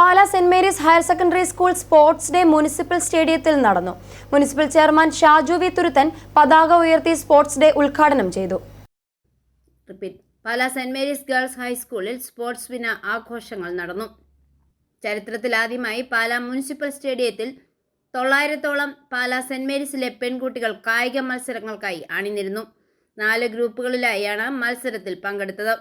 Pala Saint Mary's higher secondary school sports day municipal സ്റ്റേഡിയത്തിൽ നടന്നു. Municipal chairman Shaju V Thuruthan പതാക ഉയർത്തി sports day ഉദ്ഘാടനം ചെയ്തു. പാല സെന്റ് മേരീസ് ഗേൾസ് ഹൈസ്കൂളിൽ സ്പോർട്സ് ദിന ആഘോഷങ്ങൾ നടന്നു. ചരിത്രത്തിലാദ്യമായി പാല മുനിസിപ്പൽ സ്റ്റേഡിയത്തിൽ തൊള്ളായിരത്തോളം പാല സെന്റ് മേരീസിലെ പെൺകുട്ടികൾ കായിക മത്സരങ്ങൾക്കായി അണിനിരുന്നു. നാല് ഗ്രൂപ്പുകളിലായാണ് മത്സരത്തിൽ പങ്കെടുത്തത്.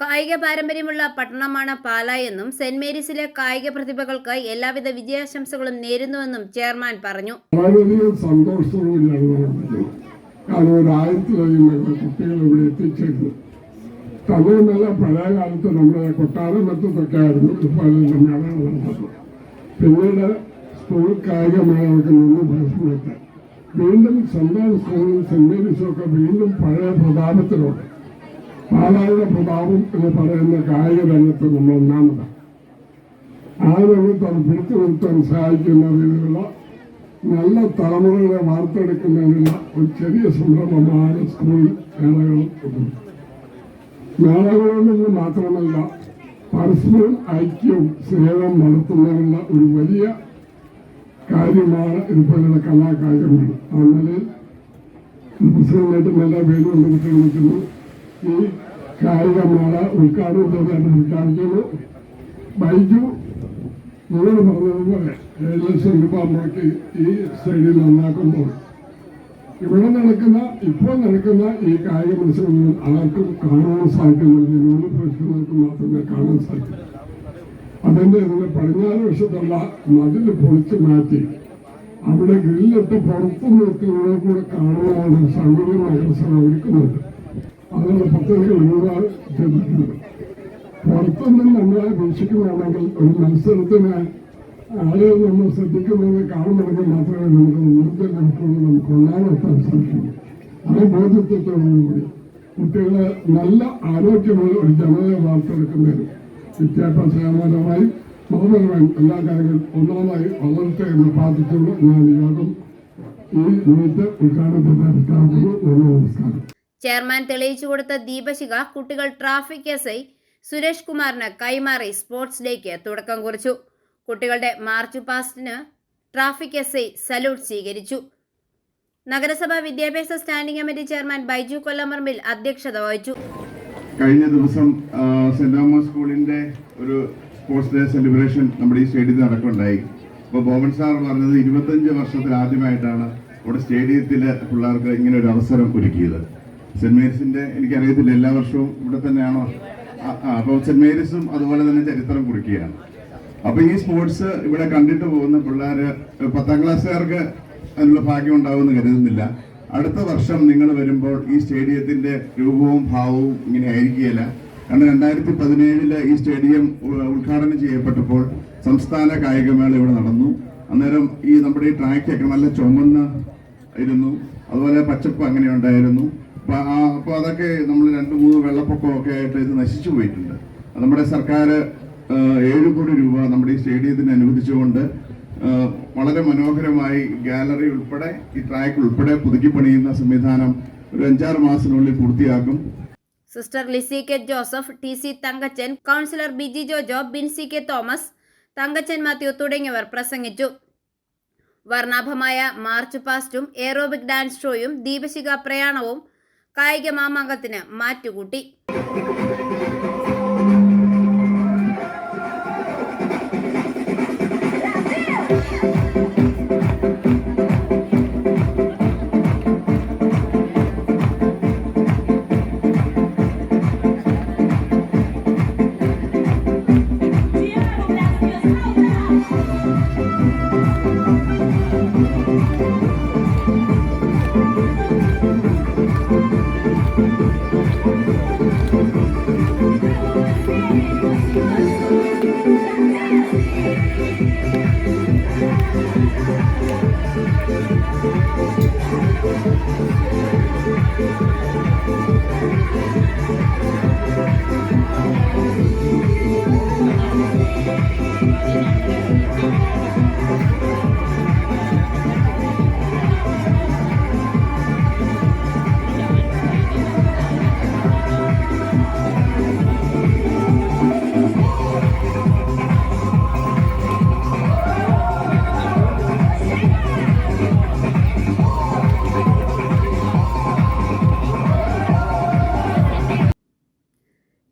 കായിക പാരമ്പര്യമുള്ള പട്ടണമാണ് പാല എന്നും സെന്റ് മേരീസിലെ കായിക പ്രതിഭകൾക്ക് എല്ലാവിധ വിജയാശംസകളും നേരുന്നുവെന്നും ചെയർമാൻ പറഞ്ഞു. വളരെയധികം സന്തോഷത്തോടുകൂടിയാണ് നമ്മുടെ കൊട്ടാരം മറ്റത്തൊക്കെ ആയിരുന്നു. ഇതുപോലെ നടന്നത് പിന്നീട് സ്കൂൾ കായിക മേളകൾക്ക് നിന്ന് ഭക്ഷണത്തെ വീണ്ടും സ്വന്തം സ്കൂളിൽ സെന്റ് മേരീസൊക്കെ വീണ്ടും പഴയ പ്രതാപത്തിലോട്ട്. പാലായുടെ പ്രതാപം എന്ന് പറയുന്ന കായിക രംഗത്ത് നമ്മൾ ഒന്നാമതാണ്. ആ രംഗത്ത് അത് പിടിച്ചു നിർത്താൻ സഹായിക്കുന്ന രീതിയിലുള്ള നല്ല തലമുറകളെ വാർത്തെടുക്കുന്നതിനുള്ള ഒരു ചെറിയ സംരംഭമാണ് സ്കൂൾ മേളകൾ മേളകളിൽ നിന്ന് മാത്രമല്ല പരസ്പരം ഐക്യവും സ്നേഹം വളർത്തുന്നതിനുള്ള ഒരു വലിയ കാര്യമാണ് ഇതുപോലെയുള്ള കലാകായികങ്ങൾ ആ നിലയിൽ പ്രസിഡന്റായിട്ട് നല്ല പേരുകൊണ്ട് നിൽക്കുന്നു ഈ കായിക മേള ഉദ്ഘാടനം ചെയ്തായിട്ട് ബൈജു നിങ്ങൾ പറഞ്ഞതുപോലെ ഏഴ് രൂപ മുടക്കി ഈ സ്റ്റേഡിയം നന്നാക്കുമ്പോൾ ഇവിടെ നടക്കുന്ന ഇപ്പോൾ നടക്കുന്ന ഈ കായിക മത്സരങ്ങളിൽ ആർക്കും കാണാൻ സാധിക്കുന്നില്ല മൂന്ന് പുരുഷന്മാർക്ക് മാത്രമേ കാണാൻ സാധിക്കൂ. അതിന്റെ ഇതിന്റെ പടിഞ്ഞാറ് വശത്തുള്ള മതിൽ പൊളിച്ച് മാറ്റി അവിടെ ഗ്രില്ലിട്ട് പുറത്തു നിൽക്കുന്നവരെ കൂടെ കാണാനുള്ള സൗകര്യമായ അവസരം ഒരുക്കുന്നുണ്ട്. അതിനുള്ള പ്രത്യേകിച്ച് ഒരുപാട് ചെയ്തിട്ടുണ്ട് പുറത്തുനിന്നും നമ്മളെ വീക്ഷിക്കുകയാണെങ്കിൽ ഒരു മത്സരത്തിന് ആളുകൾ നമ്മൾ ശ്രദ്ധിക്കുന്നത് കാണുമെങ്കിൽ മാത്രമേ നമുക്ക് ഊർജം ലഭിക്കുന്നത് നമുക്ക് കൊള്ളാനെത്താൻ സാധിക്കുള്ളൂ ആ ബോധ്യത്തോടുകൂടി കുട്ടികളെ നല്ല ആരോഗ്യമുള്ള ഒരു ജനതയെ വാർത്തെടുക്കുന്നതിന് വിദ്യാഭ്യാസപരമായി മതപരമായും എല്ലാ കാര്യങ്ങളും ഒന്നാമതായി വളർത്തെ എന്ന് പ്രാർത്ഥിച്ചുകൊണ്ട് ഞാൻ യോഗം ഈ നിമിത്ത ഉദ്ഘാടനം പ്രഖ്യാപിക്കുന്നു നന്ദി നമസ്കാരം. ചെയർമാൻ തെളിയിച്ചു കൊടുത്ത ദീപശിഖ കുട്ടികൾ ട്രാഫിക് എസ് ഐ സുരേഷ് കുമാറിന് കൈമാറി സ്പോർട്സ് ഡേക്ക് തുടക്കം കുറിച്ചു. കുട്ടികളുടെ മാർച്ച് പാസ്റ്റിന് ട്രാഫിക് എസ് ഐ സല്യൂട്ട് സ്വീകരിച്ചു. നഗരസഭാ വിദ്യാഭ്യാസ സ്റ്റാൻഡിംഗ് കമ്മിറ്റി ചെയർമാൻ ബൈജു കൊല്ലമർമിൽ അധ്യക്ഷത വഹിച്ചു. കഴിഞ്ഞ ദിവസം സെന്റ് തോമസ് സ്കൂളിന്റെ ഒരു സ്പോർട്സ് ഡേ സെലിബ്രേഷൻ നമ്മുടെ ഈ സ്റ്റേഡിയത്തിൽ നടക്കുന്നുണ്ടായി. അപ്പോൾ ബോബൻ സാർ പറഞ്ഞത് ഇരുപത്തഞ്ച് വർഷത്തിൽ ആദ്യമായിട്ടാണ് ഇവിടെ സ്റ്റേഡിയത്തിൽ പിള്ളേർക്ക് ഇങ്ങനെ ഒരു അവസരം ഒരുക്കിയത്. സെന്റ് മേരീസിന്റെ എനിക്കറിയത്തില്ല എല്ലാ വർഷവും ഇവിടെ തന്നെയാണോ? അപ്പോൾ സെന്റ് മേരീസും അതുപോലെ തന്നെ ചരിത്രം കുറിക്കുകയാണ്. അപ്പൊ ഈ സ്പോർട്സ് ഇവിടെ കണ്ടിട്ട് പോകുന്ന പിള്ളേര് പത്താം ക്ലാസ്സുകാർക്ക് അതിനുള്ള ഭാഗ്യം ഉണ്ടാവുമെന്ന് കരുതുന്നില്ല. അടുത്ത വർഷം നിങ്ങൾ വരുമ്പോൾ ഈ സ്റ്റേഡിയത്തിന്റെ രൂപവും ഭാവവും ഇങ്ങനെ ആയിരിക്കുകയില്ല. കാരണം രണ്ടായിരത്തി പതിനേഴിൽ ഈ സ്റ്റേഡിയം ഉദ്ഘാടനം ചെയ്യപ്പെട്ടപ്പോൾ സംസ്ഥാന കായികമേള ഇവിടെ നടന്നു. അന്നേരം ഈ നമ്മുടെ ഈ ട്രാക്കൊക്കെ നല്ല ചുമന്ന് ഇരുന്നു. അതുപോലെ പച്ചപ്പ് അങ്ങനെ ഉണ്ടായിരുന്നു അപ്പൊ അതൊക്കെ നമ്മൾ രണ്ട് മൂന്ന് വെള്ളപ്പൊക്കമൊക്കെ ആയിട്ട് ഇത് നശിച്ചു പോയിട്ടുണ്ട്. നമ്മുടെ സർക്കാർ ഏഴ് കോടി രൂപ നമ്മുടെ ഈ സ്റ്റേഡിയത്തിന് അനുവദിച്ചുകൊണ്ട് വളരെ മനോഹരമായി ഗാലറി ഉൾപ്പെടെ ഈ ട്രാക്ക് ഉൾപ്പെടെ പുതുക്കി പണിയുന്ന സംവിധാനം ഒരു അഞ്ചാറ് മാസത്തിനുള്ളിൽ പൂർത്തിയാക്കും. Sister Lissy K Joseph T C Thankachan councillor Biji Jojo Binsy K Thomas Thankachan Mathew തുടങ്ങിയവർ പ്രസംഗിച്ചു. വർണാഭമായ മാർച്ച് പാസ്റ്റും എയറോബിക് ഡാൻസ് ഷോയും ദീപശിഖ പ്രയാണവും കായിക മാമാങ്കത്തിന് മാറ്റുകൂട്ടി. Thank you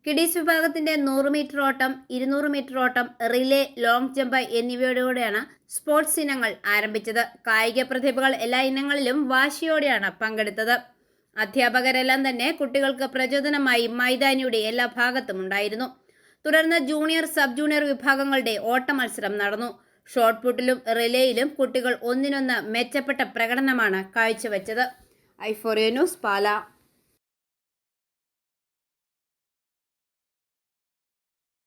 Kiddies വിഭാഗത്തിന്റെ നൂറ് മീറ്റർ ഓട്ടം ഇരുന്നൂറ് മീറ്റർ ഓട്ടം റിലേ ലോങ് ജമ്പ് എന്നിവയോടുകൂടെയാണ് സ്പോർട്സ് ഇനങ്ങൾ ആരംഭിച്ചത്. കായിക പ്രതിഭകൾ എല്ലാ ഇനങ്ങളിലും വാശിയോടെയാണ് പങ്കെടുത്തത്. അധ്യാപകരെല്ലാം തന്നെ കുട്ടികൾക്ക് പ്രചോദനമായി മൈതാനിയുടെ എല്ലാ ഭാഗത്തും ഉണ്ടായിരുന്നു. തുടർന്ന് ജൂനിയർ സബ് ജൂനിയർ വിഭാഗങ്ങളുടെ ഓട്ട മത്സരം നടന്നു. ഷോർട്ട് പുട്ടിലും റിലേയിലും കുട്ടികൾ ഒന്നിനൊന്ന് മെച്ചപ്പെട്ട പ്രകടനമാണ് കാഴ്ചവെച്ചത്. ഐഫോറിയ ന്യൂസ് പാല.